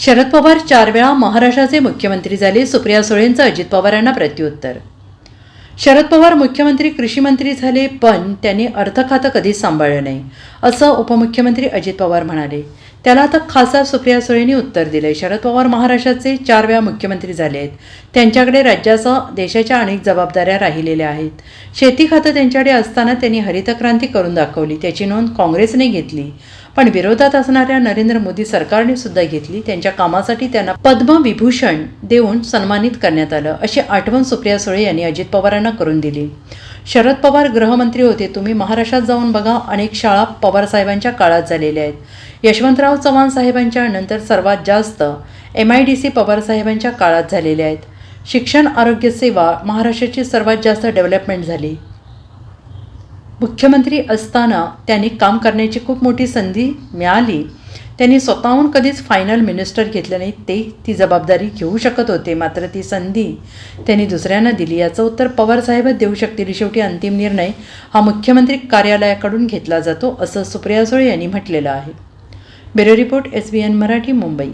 शरद पवार चार वेळा महाराष्ट्राचे मुख्यमंत्री झाले. सुप्रिया सुळेंचं अजित पवारांना प्रत्युत्तर. शरद पवार मुख्यमंत्री कृषी मंत्री झाले पण त्यांनी अर्थ खातं कधीच सांभाळलं नाही असं उपमुख्यमंत्री अजित पवार म्हणाले. त्याला आता खासदार सुप्रिया सुळेंनी उत्तर दिले शरद पवार महाराष्ट्राचे चार वेळा मुख्यमंत्री झाले आहेत. त्यांच्याकडे राज्यासह देशाच्या अनेक जबाबदाऱ्या राहिलेल्या आहेत. शेती खातं त्यांच्याकडे असताना त्यांनी हरितक्रांती करून दाखवली. त्याची नोंद काँग्रेसने घेतली. पण विरोधात असणाऱ्या नरेंद्र मोदी सरकारने सुद्धा घेतली. त्यांच्या कामासाठी त्यांना पद्मविभूषण देऊन सन्मानित करण्यात आलं अशी आठवण सुप्रिया सुळे यांनी अजित पवारांना करून दिली. शरद पवार गृहमंत्री होते. तुम्ही महाराष्ट्रात जाऊन बघा अनेक शाळा पवारसाहेबांच्या काळात झालेल्या आहेत. यशवंतराव चव्हाण साहेबांच्या नंतर सर्वात जास्त एम आय डी सी पवारसाहेबांच्या काळात झालेल्या आहेत. शिक्षण आरोग्य सेवा महाराष्ट्राची सर्वात जास्त डेव्हलपमेंट झाली. मुख्यमंत्री असताना त्यांनी काम करण्याची खूप मोठी संधी मिळाली. त्यांनी स्वतःहून कधीच फायनल मिनिस्टर घेतलं नाही ते ती जबाबदारी घेऊ शकत होते. मात्र ती संधी त्यांनी दुसऱ्यांना दिली. याचं उत्तर पवारसाहेबच देऊ शकतील. शेवटी अंतिम निर्णय हा मुख्यमंत्री कार्यालयाकडून घेतला जातो असं सुप्रिया सुळे यांनी म्हटलेलं आहे. Bureau report S B N Marathi Mumbai.